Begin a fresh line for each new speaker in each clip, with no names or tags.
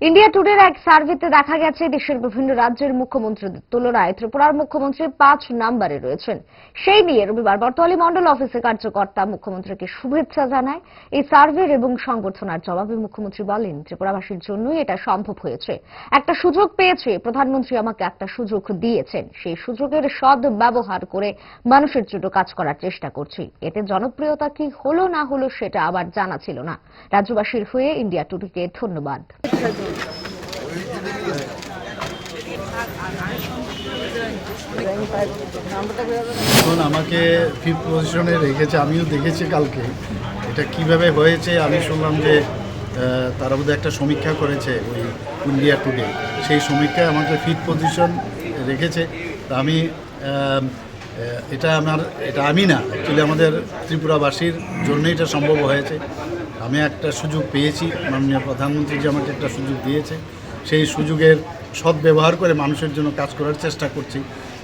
India টুডের এক সার্ভেতে দেখা গেছে দেশের বিভিন্ন রাজ্যের মুখ্যমন্ত্রীদের তুলনায়। ত্রিপুরার মুখ্যমন্ত্রী পাঁচ নাম্বারে রয়েছেন। সেই নিয়ে রবিবার বর্তমালী মন্ডল অফিসে কার্যকর্তা মুখ্যমন্ত্রীকে শুভেচ্ছা জানায়। এই সার্ভের এবং সংবর্ধনার জবাবে মুখ্যমন্ত্রী বলেন, ত্রিপুরাবাসীর জন্যই এটা সম্ভব হয়েছে। একটা সুযোগ পেয়েছে। প্রধানমন্ত্রী আমাকে একটা সুযোগ দিয়েছেন। সেই সুযোগের সদ ব্যবহার করে মানুষের জন্য কাজ করার চেষ্টা করছি। এতে জনপ্রিয়তা কি হলো না হলো সেটা আবার জানা ছিল না। রাজ্যবাসীর হয়ে ইন্ডিয়া টুডেকে ধন্যবাদ।
এখন আমাকে ফিফথ পজিশনে রেখেছে, আমিও দেখেছি কালকে। এটা কীভাবে হয়েছে, আমি শুনলাম যে তারা বোধহয় একটা সমীক্ষা করেছে ওই ইন্ডিয়া টুডে সেই সমীক্ষায় আমাকে ফিফথ পজিশন রেখেছে। তা আমি এটা আমার, এটা আমি না অ্যাকচুয়ালি আমাদের ত্রিপুরাবাসীর জন্যই এটা সম্ভব হয়েছে। আমি একটা সুযোগ পেয়েছি মাননীয় প্রধানমন্ত্রী যে আমাকে একটা সুযোগ দিয়েছে। সেই সুযোগের সদ্ব্যবহার করে মানুষের জন্য কাজ করার চেষ্টা করছি।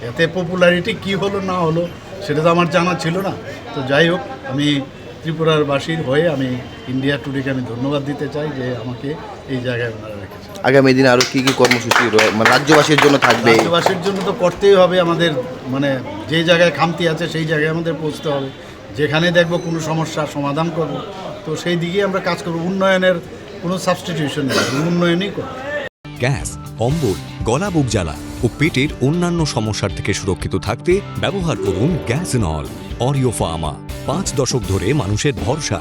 এতে পপুলারিটি কি হলো না হলো সেটা তো আমার জানা ছিল না। তো যাই হোক আমি ত্রিপুরার বাসীর হয়ে আমি ইন্ডিয়া টুডেকে আমি ধন্যবাদ দিতে চাই যে আমাকে এই জায়গায় ওনারা রেখেছে।
আগামী দিনে আরও কী কী কর্মসূচি মানে রাজ্যবাসীর জন্য থাকবে?
রাজ্যবাসীর জন্য তো করতেই হবে আমাদের মানে যে জায়গায় খামতি আছে সেই জায়গায় আমাদের পৌঁছতে হবে। যেখানে দেখব কোনো সমস্যার সমাধান করব। তো সেই দিকে আমরা কাজ করব। উন্নয়নের কোনো সাবস্টিটিউশন নেই, উন্নয়নই করব।
গ্যাস অম্বল গলা বুক জ্বালা ও পেটের অন্যান্য সমস্যার থেকে সুরক্ষিত থাকতে ব্যবহার করুন গ্যাস নল, অরিও ফার্মা। পাঁচ দশক ধরে মানুষের ভরসা।